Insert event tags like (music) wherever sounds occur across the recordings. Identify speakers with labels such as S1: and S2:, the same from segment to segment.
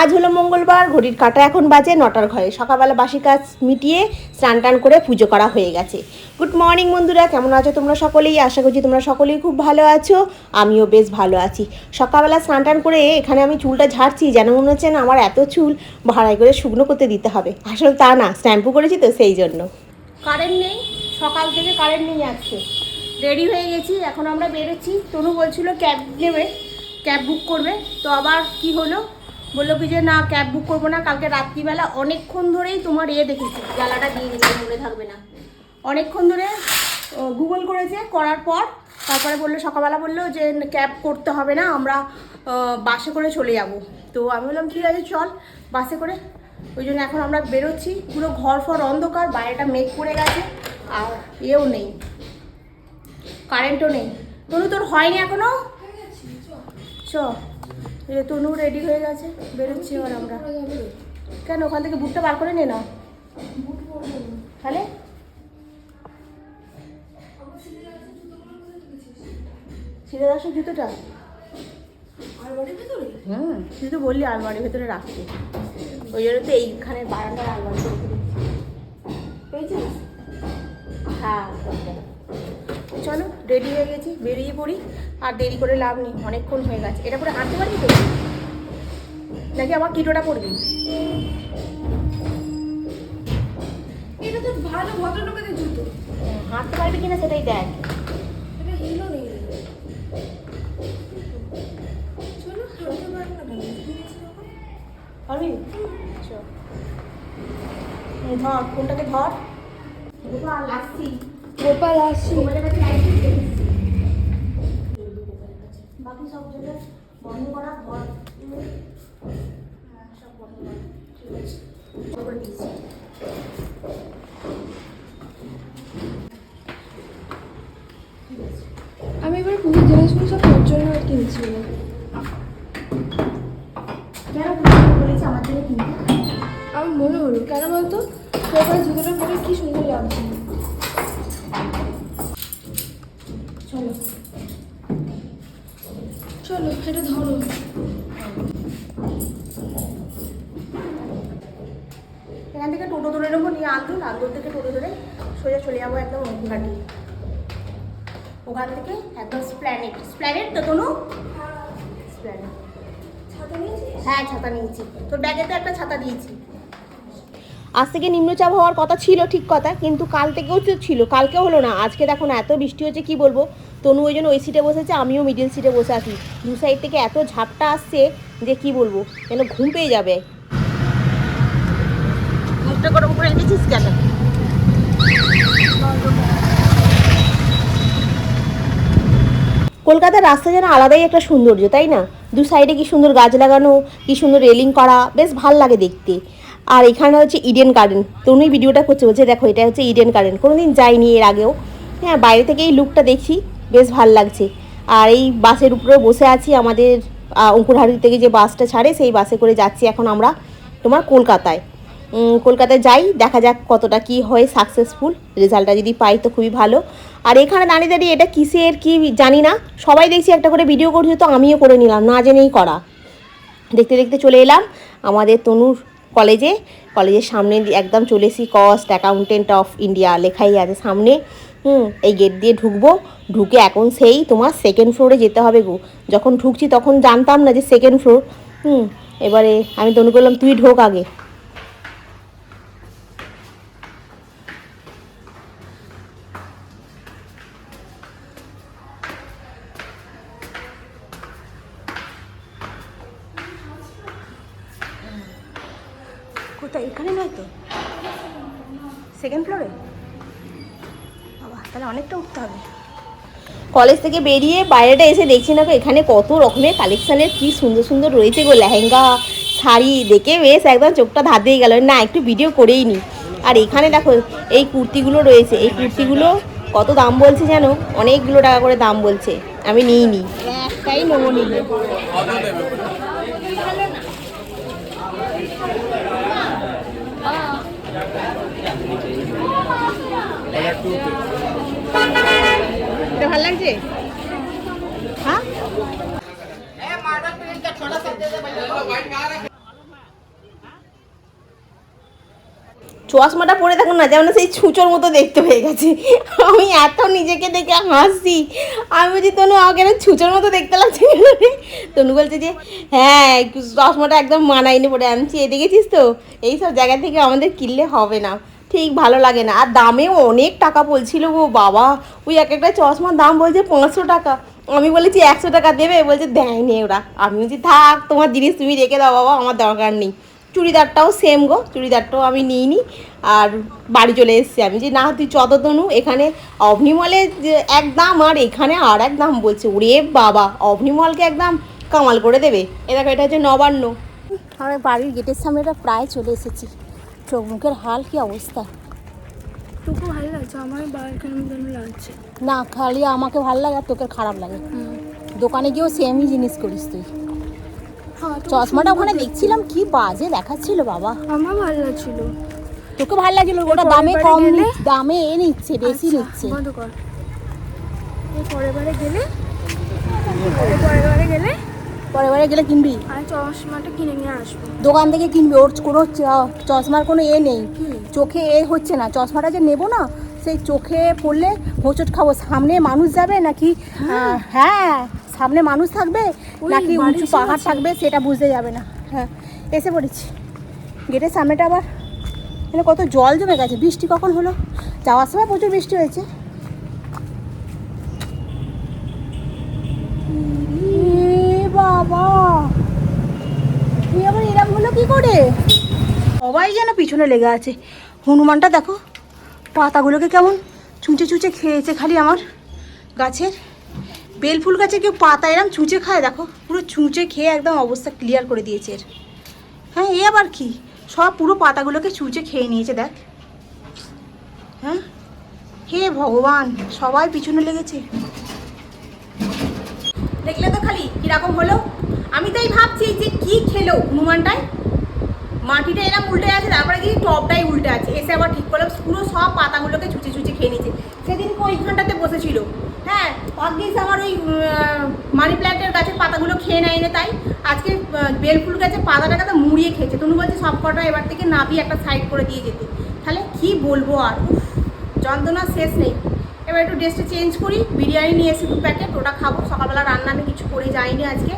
S1: আজ হলো মঙ্গলবার, ঘড়ির কাটা এখন বাজে নটার ঘরে। সকালবেলা বাসি কাজ মিটিয়ে স্নান টান করে পুজো করা হয়ে গেছে। গুড মর্নিং বন্ধুরা, কেমন আছো তোমরা সকলেই? আশা করছি তোমরা সকলেই খুব ভালো আছো, আমিও বেশ ভালো আছি। সকালবেলা স্নান টান করে এখানে আমি চুলটা ঝাড়ছি, যেন মনে হচ্ছে না আমার এত চুল ভাড়াই করে শুকনো করতে দিতে হবে। আসলে তা না, শ্যাম্পু করেছি তো সেই জন্য। কারেন্ট নেই, সকাল থেকে কারেন্ট নেই আজকে। রেডি হয়ে গেছি, এখন আমরা বেরোচ্ছি। তনু বলছিল ক্যাব নেবে, ক্যাব বুক করবে। তো আবার কি হলো? বলল কি যে না ক্যাব বুক করব না কালকে রাত্রিবেলা। অনেকক্ষণ ধরেই তোমার ইয়ে দেখেছি জ্বালাটা দিয়ে দিলে মনে থাকবে না। অনেকক্ষণ ধরে গুগল করেছে করার পর তারপরে বলল সকালবেলা বলল যে ক্যাব করতে হবে না আমরা বাসে করে চলে যাব। তো আমি বললাম ঠিক আছে চল বাসে করে। ওই জন্য এখন আমরা বেরোচ্ছি পুরো ঘর ফর অন্ধকার বাইরেটা মেঘ পড়ে গেছে আর এও নেই কারেন্টও নেই। তনু তোর হয়নি এখনও? চ। এই তনু রেডি হয়ে গেছে, বেরোচ্ছি এবার আমরা। কেন, ওখান থেকে বুটটা বার করে নে না? তাহলে? ছিঁড়ে দাসের জুতোটা? হুম তুই তো বললি আলমারির ভেতরে রাখতে। ওই জন্য তো এইখানে বারান্দার আলমারি পেয়েছিস? হ্যাঁ ওইটা। চলো রেডি হয়ে গেছি বেরিয়ে পড়ি। আর দেরি করে লাভ নেই অনেকক্ষণ হয়ে গেছে। এটা করে হাঁটতে পারবি তো? নাকি আমার কিটোটা পড়বি?
S2: এটা তো ভালো ভদ্রলোকেদের জুতো।
S1: হাঁটতে পারবি কিনা সেটাই দেখ।
S2: এটা হিলও নেই। চলো হাঁটতে পারব না কেন? কিনেছি যখন
S1: পারবি? চল। ধর ফোনটাকে ধর। গোপাল আসছি।
S2: গোপাল।
S1: বাকি সব জায়গায় বন্ধ করা ঘর হ্যাঁ, সব বন্ধ করা। ঠিক আছে। করে দিচ্ছি।
S2: আমি এবার পুজোর জিনিসগুলো সব তোর জন্য কিনছি।
S1: কেন তুমি বলেছি? আমার জন্য কিনতে।
S2: আমার মনে হলো কেন বলতো? তোর কাছে জুতোটা পরে কি সুন্দর লাগছে। এটা ধরো।
S1: এখান থেকে টোটো ধরে নেব নিয়ে আন্দুল আন্দুল থেকে টোটো ধরে সোজা চলে যাব একদম ঘাটি ওখান থেকে একদম স্প্ল্যানেট। স্প্ল্যানেট তো কোনো স্প্ল্যানেট।
S2: ছাতা নিয়েছিস?
S1: হ্যাঁ ছাতা নিয়েছি। তোর ব্যাগে তো একটা ছাতা দিয়েছি। আজ থেকে নিম্নচাপ হওয়ার কথা ছিল ঠিক কথা, কিন্তু কাল থেকেও ছিল কালকে হলো না। আজকে দেখো না, এত বৃষ্টি হচ্ছে, কি বলব? তনু ওই জন্য ওই সিটে বসেছে, আমিও মিডিল সিটে বসে আছি। দু সাইড থেকে এত ঝাপটা আসছে যে কি বলব, যেন ঘুম পেয়ে যাবে। কেন? কলকাতার রাস্তা যেন আলাদাই একটা সৌন্দর্য, তাই না? দু সাইডে কি সুন্দর গাছ লাগানো, কি সুন্দর রেলিং করা, বেশ ভালো লাগে দেখতে। আর এখানে হচ্ছে ইডেন গার্ডেন তনুই ভিডিওটা করছে বলছে দেখো এটা হচ্ছে ইডেন গার্ডেন কোনোদিন যাইনি এর আগেও। হ্যাঁ বাইরে থেকে এই লুকটা দেখছি বেশ ভালো লাগছে। আর এই বাসের উপরে বসে আছি আমাদের আহ, অঙ্কুরহাটি থেকে যে বাসটা ছাড়ে সেই বাসে করে যাচ্ছি এখন আমরা তোমার কলকাতায়। কলকাতায় যাই দেখা যাক কতটা কি হয় সাকসেসফুল রেজাল্টটা যদি পাই তো খুবই ভালো। আর এখানে দাঁড়িয়ে দাঁড়িয়ে এটা কিসের কি জানি না। সবাই দেখছি একটা করে ভিডিও করছে তো আমিও করে নিলাম না জেনেই করা। দেখতে দেখতে চলে এলাম আমাদের তনুর কলেজে, কলেজের সামনে একদম চলে এসি কস্ট অ্যাকাউন্টেন্ট অফ ইন্ডিয়া লেখাই আছে সামনে। হুম, এই গেট দিয়ে ঢুকবো। ঢুকে এখন সেই তোমার সেকেন্ড ফ্লোরে যেতে হবে গো। যখন ঢুকছি তখন জানতাম না যে সেকেন্ড ফ্লোর হুম, এবারে আমি তনু করলাম তুই ঢোক আগে। কোথায় এখানে নয় তো? সেকেন্ড ফ্লোরে বাবা তাহলে অনেকটা উঠতে হবে। কলেজ থেকে বেরিয়ে বাইরেটা এসে দেখছি না এখানে কত রকমের কালেকশানের কি সুন্দর সুন্দর রয়েছে গো লেহেঙ্গা শাড়ি দেখে বেশ একদম চোখটা ধার দিয়ে গেল। না একটু ভিডিও করেই নি। আর এখানে দেখো এই কুর্তিগুলো রয়েছে। এই কুর্তিগুলো কত দাম বলছে জানো? অনেকগুলো টাকা করে দাম বলছে। আমি নিই নি একটাই নেব নিলে। হ্যাঁ? চশমাটা পরে দেখুন না, যেমন সেই ছুঁচোর মতো দেখতে হয়ে গেছে। আমি এত নিজেকে দেখে হাসি। আমি বলছি, তনু, আমাকে না ছুঁচোর মতো দেখতে লাগছে। তনু বলছে যে হ্যাঁ চশমাটা একদম মানাইনি পরে আনছি। এ দেখেছিস তো? এইসব জায়গা থেকে আমাদের কিনলে হবে না। ঠিক ভালো লাগে না। আর দামেও অনেক টাকা বলছিল গো বাবা। ওই এক একটা চশমার দাম বলছে পাঁচশো টাকা। আমি বলেছি, একশো টাকা দেবে? বলছে দেয়নি ওরা। আমি বলছি, থাক, তোমার জিনিস তুমি রেখে দাও বাবা, আমার দরকার নেই। চুড়িদারটাও সেম গো, চুড়িদারটাও আমি নিইনি। আর বাড়ি চলে এসেছি আমি। যে না, তুই চত তনু এখানে অভনিমলে যে এক দাম, আর এখানে আর এক দাম বলছে। ওরে বাবা অভনিমলকে একদম কামাল করে দেবে। এ দেখো, এটা হচ্ছে নবান্ন। আমরা বাড়ির গেটের সামনেটা প্রায় চলে এসেছি। চোখ মুখের হাল কি অবস্থা?
S2: তোকে ভালো লাগছে আমার বাড়ির মতন লাগছে।
S1: না খালি আমাকে ভালো লাগে আর তোকে খারাপ লাগে। দোকানে গিয়েও সেমই জিনিস করিস তুই।
S2: হ্যাঁ
S1: চশমাটা ওখানে দেখছিলাম কি বাজে দেখাচ্ছিল বাবা।
S2: আমার ভালো লাগছিল।
S1: তোকে ভালো লাগছিল ওটা দামে কম দামে এ নিচ্ছে বেশি
S2: আচ্ছা,
S1: নিচ্ছে।
S2: পরের বারে গেলে? পরের বারে গেলে?
S1: পরে পরে গেলে কিনবি?
S2: চশমাটা কিনে নিয়ে আসব।
S1: দোকান থেকে কিনবি ওর কোনো চশমার কোনো এ নেই। চোখে এ হচ্ছে না। চশমাটা যে নেব না সেই চোখে পড়লে হোঁচট খাব। সামনে মানুষ যাবে নাকি হ্যাঁ। সামনে মানুষ থাকবে নাকি উঁচু পাহাড় থাকবে সেটা বুঝতে যাবে না। হ্যাঁ এসে পড়েছি। গেটের সামনেটা আবার এখানে কত জল জমে গেছে। বৃষ্টি কখন হলো? যাওয়ার সময় প্রচুর বৃষ্টি হয়েছে। আবার এরম হলো করে? সবাই যেন পিছনে লেগে আছে। হনুমানটা দেখো, পাতাগুলোকে কেমন চুঁচে চুঁচে খেয়েছে খালি আমার গাছের। বেলফুল গাছে কেউ পাতা এরম চুঁচে খায়, দেখো, পুরো চুঁচে খেয়ে একদম অবস্থা ক্লিয়ার করে দিয়েছে এর। হ্যাঁ এ আবার কি? সব পুরো পাতাগুলোকে চুঁচে খেয়ে নিয়েছে, দেখ। হ্যাঁ? হে ভগবান, সবাই পিছনে লেগেছে। দেখলে তো খালি কীরকম হলো? আমি তাই ভাবছি যে কি খেলো হনুমানটায় মাটিটা এরকম উল্টে আছে, তারপরে কি টপটাই উল্টে আছে। এসে আবার ঠিক করলাম, পুরো সব পাতাগুলোকে চুচে চুচে খেয়ে নিয়েছে। সেদিন ওইখানটাতে বসেছিল। হ্যাঁ ভাগ্যিস আমার ওই মানি প্ল্যান্টের গাছের পাতাগুলো খেয়ে নেয় না তাই। আজকে বেলফুল গাছের পাতাটাকে তো মুড়িয়ে খেয়েছে। তনু বলছে সব কটা এবার থেকে নাবি একটা সাইড করে দিয়ে যেতে। তাহলে কি বলব আর? যন্ত্রণা শেষ নেই। এবার একটু ড্রেসটা চেঞ্জ করি। বিরিয়ানি নিয়ে এসে দু প্যাকেট ওটা খাব। সকালবেলা রান্না আমি কিছু করে যাইনি আজকে।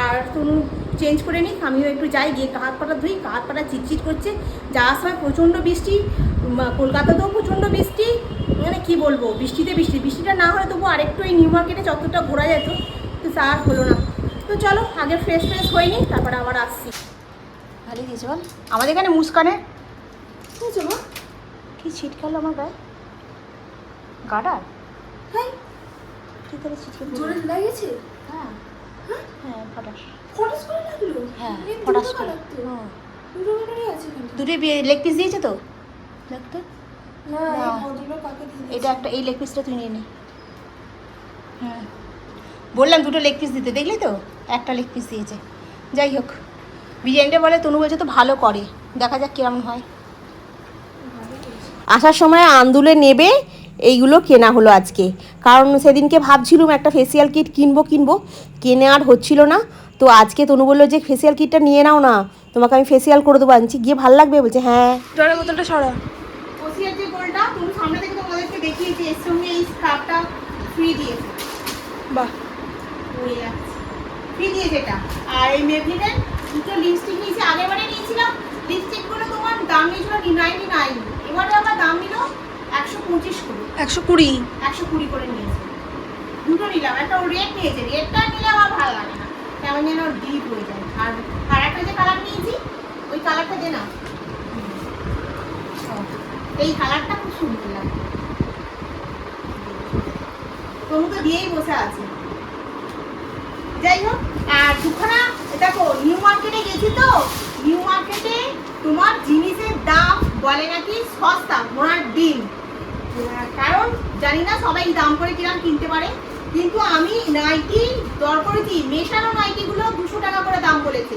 S1: আর তনু চেঞ্জ করে নিই আমিও একটু যাই গিয়ে হাত পাটা ধুই হাত পাটা চিটচিট করছে। যাওয়ার সময় প্রচণ্ড বৃষ্টি কলকাতাতেও প্রচণ্ড বৃষ্টি। মানে কি বলব বৃষ্টিতে বৃষ্টি। বৃষ্টিটা না হলে তবু আরেকটু এই নিউ মার্কেটে যতটা ঘোরা যেত তো তা আর হলো না। তো চলো আগে ফ্রেশ ফ্রেশ হয়ে নিই তারপরে আবার আসছি। ভালো দিয়েছে বল। আমাদের এখানে মুস্কানের।
S2: বুঝছ মা
S1: কি ছিটকালো আমার গায়ে? গাডার
S2: হ্যাঁ
S1: কি করে ছিটকে
S2: জোরে লাগেছে
S1: হ্যাঁ। হ্যাঁ? ফটাস।
S2: ফটাস করে লাগল?
S1: হ্যাঁ ফটাস
S2: দুটো
S1: করে।
S2: কালার দুটো কালারই আছে
S1: দুটোই লেগ পিস দিয়েছে তো?
S2: না
S1: এটা একটা এই লেগ পিসটা তুই নিয়ে নে। হ্যাঁ। বললাম দুটো লেগ পিস দিতে দেখলি তো? একটা লেগ পিস দিয়েছে। যাই হোক বিরিয়ানিটা বলে তনু বলছে তো ভালো করে। দেখা যাক কিরম হয়। আসার সময় আন্দুলে নেবে এইগুলো কেনা হলো আজকে। কারণ সেদিনকে ভাবছিলাম একটা ফেসিয়াল কিট কিনবো কিনবো। কেনে আর হচ্ছিল না। তো আজকে তনু বলল যে ফেসিয়াল কিটটা নিয়ে নাও না। তোমাকে আমি ফেসিয়াল করে দেবো। আনছি গিয়ে ভালো লাগবে? বলছে হ্যাঁ।
S2: জলের বোতলটা সরা।
S1: ওসিয়ার যে গোলটা তুমি সামনে থেকে তোমাদেরকে দেখিয়েছি এর সঙ্গে এই স্কার্ফটা ফ্রি দিয়েছে।
S2: বাহ।
S1: ফ্রি দিয়েছে এটা। আর এই মেবলিনের দুটো লিপস্টিক নিয়েছি। আগেরবারে নিয়েছিলাম। লিপস্টিকগুলো তোমার দাম নিয়েছিল নাইনটি নাইন এবারে আবার দাম নিল একশো পঁচিশ করে।
S2: একশো কুড়ি?
S1: একশো কুড়ি করে নিয়েছে। দুটো নিলাম একটা রেড নিয়েছে। রেডটা নিলে আমার ভালো লাগে না। কেমন যেন ওর ডিপ হয়ে যায়। আর আর একটা যে কালার নিয়েছি ওই কালারটা দে না এই কালারটা খুব সুন্দর লাগে। তনু তো দিয়েই বসে আছে। যাই হোক আর দুখানা দেখো নিউ মার্কেটে গেছি তো। নিউ মার্কেটে তোমার জিনিসের দাম বলে নাকি সস্তা ঘোড়ার ডিম কারণ জানি না সবাই দাম করে কিরাম কিনতে পারে কিন্তু আমি নাইটি দর করেছি মেশানো নাইটিগুলো দুশো টাকা করে দাম বলেছি।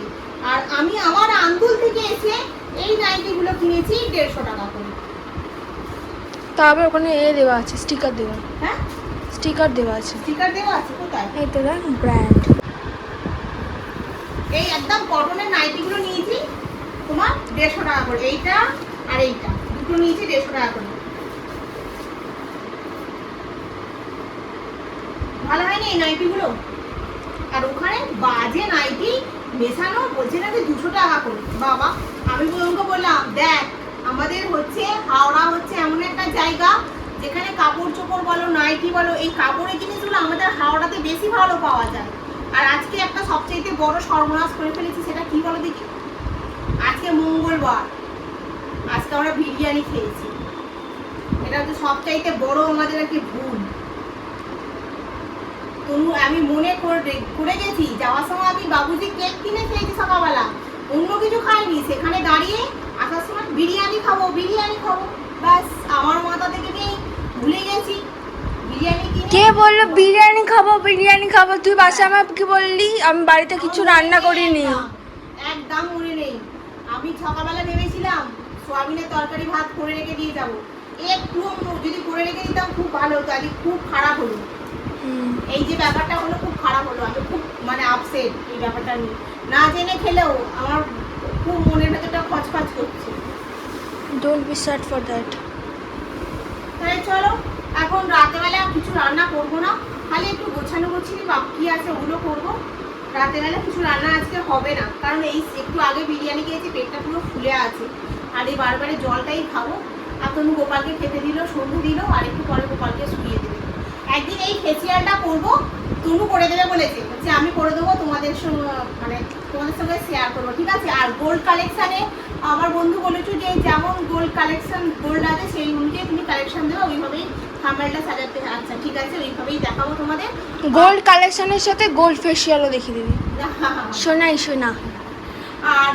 S1: আর আমি আমার আঙ্গুল থেকে এসে এই নাইটিগুলো কিনেছি দেড়শো টাকা করে।
S2: তবে ওখানে এ দেওয়া আছে স্টিকার দেওয়া।
S1: হ্যাঁ?
S2: স্টিকার দেওয়া আছে।
S1: স্টিকার দেওয়া আছে কোথায়?
S2: এই তো দেখ ব্র্যান্ড
S1: এই একদম কটনের নাইটিগুলো নিয়েছি তোমার দেড়শো টাকা করে। এইটা আর এইটা দুটো নিয়েছি দেড়শো টাকা করে। ভালো হয়নি এই নাইটিগুলো? আর ওখানে বাজে নাইটি মেশানো বলছে না যে দুশো টাকা করে। বাবা, আমি ওকে বললাম, দেখ, আমাদের হচ্ছে হাওড়া হচ্ছে এমন একটা জায়গা যেখানে কাপড় চোপড় বলো, নাইটি বলো, এই কাপড়ের জিনিসগুলো আমাদের হাওড়াতে বেশি ভালো পাওয়া যায়। আর আজকে একটা সবচাইতে বড় সর্বনাশ করে ফেলেছি সেটা কি বলো দেখি? আজকে মঙ্গলবার। আজকে আমরা বিরিয়ানি খেয়েছি। এটা হচ্ছে সবচাইতে বড় আমাদের আর ভুল। তনু আমি মনে করে করে গেছি যাওয়ার সময় আমি বাবুজি কেক কিনে খেয়েছি সকালবেলা। অন্য কিছু খাইনি সেখানে দাঁড়িয়ে আসার সময় বিরিয়ানি খাব বিরিয়ানি খাব। ব্যাস আমার মাথা থেকে নেই ভুলে গেছি।
S2: কে বলল বিরিয়ানি খাব বিরিয়ানি খাব? তুই বাসা আমার কি বললি? আমি বাড়িতে কিছু রান্না করিনি।
S1: একদম মনে নেই। আমি সকালবেলা ভেবেছিলাম সোয়াবিনের তরকারি ভাত করে রেখে দিয়ে যাব। একটু যদি করে রেখে দিতাম খুব ভালো হতো আজকে খুব খারাপ হলো। এই যে ব্যাপারটা হলো খুব খারাপ হলো আমি খুব মানে আপসেট এই ব্যাপারটা নিয়ে। না জেনে খেলেও আমার খুব মনের ভেতরটা খচখচ করছে।
S2: Don't be sad for that
S1: তাহলে চলো এখন রাতেবেলা কিছু রান্না করব না খালি একটু গোছানো গোছিনি বাকি আছে ওগুলো করব। রাতেবেলা কিছু রান্না আজকে হবে না কারণ এই একটু আগে বিরিয়ানি খেয়েছি পেটটা পুরো ফুলে আছে। আর এই বারবারে জলটাই খাব। আর তনু গোপালকে খেতে দিল সন্ধে দিল আর একটু পরে গোপালকে শুয়ে দেবে। একদিন এই ফেসিয়ালটা করব তনু করে দেবে বলেছে। যে আমি করে দেবো তোমাদের সঙ্গে মানে তোমাদের সঙ্গে শেয়ার করব ঠিক আছে? আর গোল্ড কালেকশানে আমার বন্ধু বলেছ যে যেমন গোল্ড কালেকশন গোল্ড আছে সেই অনুযায়ী তুমি কালেকশন দেবে ওইভাবেই থাম্বেলটা সাজাতে আচ্ছা ঠিক আছে ওইভাবেই দেখাবো তোমাদের।
S2: গোল্ড কালেকশনের সাথে গোল্ড ফেশিয়ালও দেখিয়ে দিবি। (laughs) শোনাই শোনা
S1: আর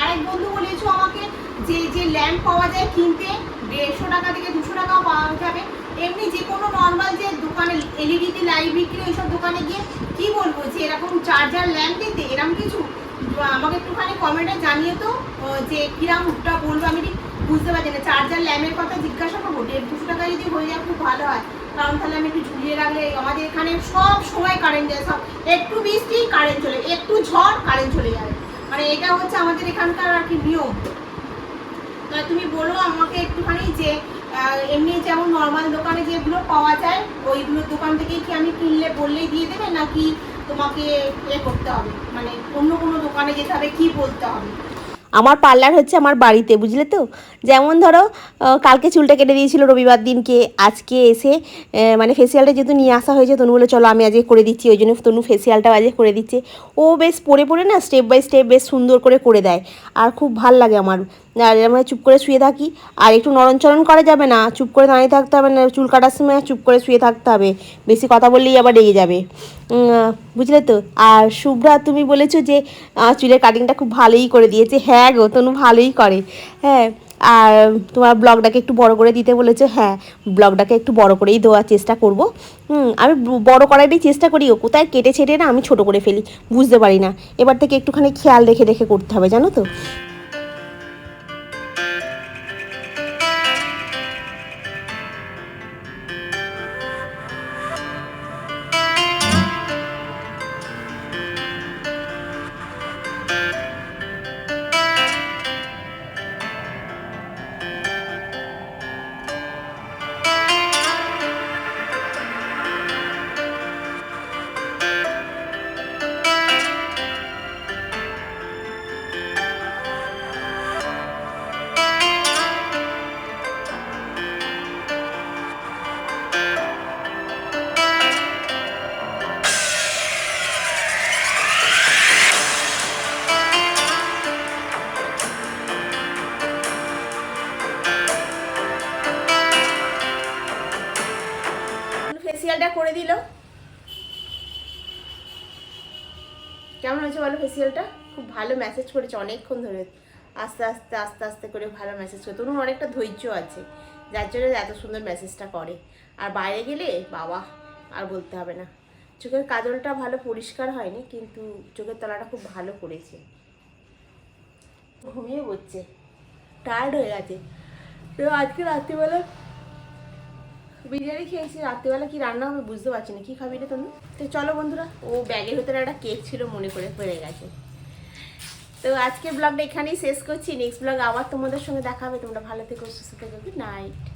S1: আরেক বন্ধু বলেছ আমাকে যে যে ল্যাম্প পাওয়া যায় কিনতে দেড়শো টাকা থেকে দুশো টাকাও পাওয়া যাবে। এমনি যে কোনো নর্মাল যে দোকানে এলইডিতে লাইট বিক্রি ওইসব দোকানে গিয়ে কি বলব যে এরকম চার্জার ল্যাম্প দিতে এরকম কিছু? আমাকে একটুখানি কমেন্টে জানিয়ে তো যে কিরামটা বলব। আমি ঠিক বুঝতে পারছি না। চার্জার ল্যাম্পের কথা জিজ্ঞাসা করব। দেড় দুশো টাকা যদি হয়ে যায়, খুব ভালো হয়। কারণ তাহলে আমি একটু ঝুলিয়ে রাখলে আমাদের এখানে সব সময় কারেন্ট যায় সব একটু বৃষ্টি কারেন্ট চলে একটু ঝড় কারেন্ট চলে যাবে মানে এটা হচ্ছে আমাদের এখানকার আর কি নিয়ম। তুমি বলো আমাকে একটুখানি যে এমনি যেমন নর্মাল দোকানে যেগুলো পাওয়া যায় ওইগুলো দোকান থেকে কি আমি কিনলে বললেই দিয়ে দেবে, নাকি তোমাকে এ করতে হবে? মানে অন্য কোনো দোকানে যেতে হবে, কি বলতে হবে?
S3: আমার পার্লার হচ্ছে আমার বাড়িতে, বুঝলে তো? যেমন ধরো কালকে চুলটা কেটে দিয়েছিল রবিবার দিনকে, আজকে এসে মানে ফেসিয়ালটা যেহেতু নিয়ে আসা হয়েছে, তনু বলে চলো, আমি আজকে করে দিচ্ছি। ওই জন্য তনু ফেসিয়ালটাও আজকে করে দিচ্ছে। ও বেশ পরে পরে না স্টেপ বাই স্টেপ বেশ সুন্দর করে করে দেয়। আর খুব ভালো লাগে আমার আর আমরা চুপ করে শুয়ে থাকি। আর একটু নরমচরণ করা যাবে না। চুপ করে দাঁড়িয়ে থাকতে হবে না চুল কাটার সময় চুপ করে শুয়ে থাকতে হবে। বেশি কথা বললেই আবার রেগে যাবে। বুঝলে তো? আর শুভ্রা, তুমি বলেছ যে চুলের কাটিংটা খুব ভালোই করে দিয়েছে। হ্যাঁ গো, তনু ভালোই করে। হ্যাঁ আর তোমার ব্লগটাকে একটু বড় করে দিতে বলেছে। হ্যাঁ ব্লগটাকে একটু বড় করেই দেওয়ার চেষ্টা করব। হুম, আমি বড় করারই চেষ্টা করি। ও কোথায় কেটে ছেটে না আমি ছোট করে ফেলি, বুঝতে পারি না। এবার থেকে একটুখানি খেয়াল রেখে রেখে করতে হবে, জানো তো?
S1: হয়েছে ফেসিয়ালটা খুব ভালো মেসেজ করেছে অনেকক্ষণ ধরে। আস্তে আস্তে আস্তে আস্তে করে ভালো মেসেজ করে তরুণ অনেকটা ধৈর্য আছে, যার জন্য এত সুন্দর মেসেজটা করে। আর বাইরে গেলে বাবা, আর বলতে হবে না। চোখের কাজলটা ভালো পরিষ্কার হয়নি, কিন্তু চোখের তলাটা খুব ভালো করেছে। ঘুমিয়ে পড়ছে টায়ার্ড হয়ে গেছে। তো আজকে রাত্রিবেলা বিরিয়ানি খেয়েছি, রাত্রিবেলা কি রান্না হবে বুঝতে পারছি না। কি খাবি রে তুমি? তো চলো বন্ধুরা, ও ব্যাগের ভেতরে একটা কেক ছিল, মনে করে পড়ে গেছে। তো আজকের ব্লগটা এখানেই শেষ করছি। নেক্সট ব্লগ আবার তোমাদের সঙ্গে দেখা হবে। তোমরা ভালো থেকে, সুস্থ থেকো নাইট